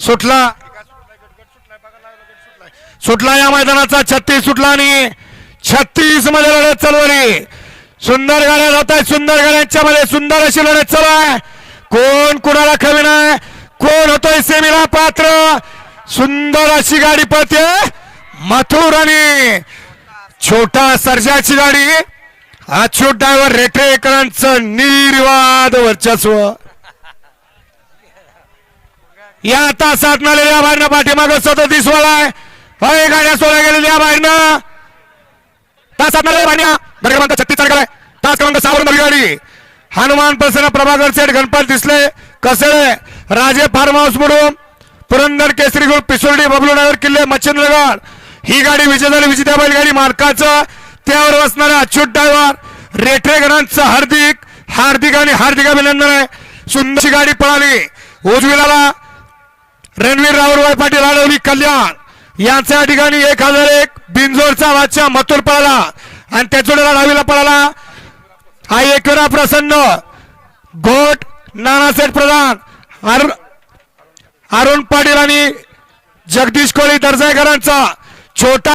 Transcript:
सुटला. सुटला या मैदानाचा छत्तीस सुटला आणि छत्तीसमध्ये लढत चालू आहे. सुंदर गाड्या जात आहेत सुंदर गाड्यांच्या मध्ये सुंदर अशी लढत चालू आहे. कोण कुणाला कमी नाही कोण होतोय सेमीला पात्र? सुंदर अशी गाडी पळते मथुर आणि छोटा सर्जाची गाडी. अच्युत ड्रायव्हर रेटरेकरांचं निर्वाद वर्चस्व. या तासात नालेल्या बाहेरनं पाठीमाग सतत वालाय होय गाड्या सोडल्या गेलेल्या बाहेरनं तासात नालेल्या बाहेरनं गाडी क्रमांक छत्तीस तारखेला तास क्रमांक सावर गाडी. हनुमान प्रसन्न प्रभाकर सेठ गणपत दिसले. कसे राजे फार्म हाऊस म्हणून. पुरंदर केसरी ग्रुप पिसोर्डी बबलू नगर किल्ले मच्छिंद्रगड. ही गाडी विजय झाली विजेत्या बैलगाडी मालकाचं. त्यावर बसणारा अच्युत ड्रायव्हर रेठरेकरांचं हार्दिक. हार्दिक आणि हार्दिक अभिनंदन आहे. सुंदरशी गाडी पळाली. उजवीला रणवीर राहुलभाई पाटील आडवली कल्याण यांच्या ठिकाणी एक हजार एक बिंजोरचा वाच्या मथुर पळाला. आणि त्याचोडला डावीला पळाला. हा एकविरा प्रसन्न. घोट नानासाहेब प्रधान अरुण अरुण पाटील आणि जगदीश कोळी दर्जाकरांचा छोटा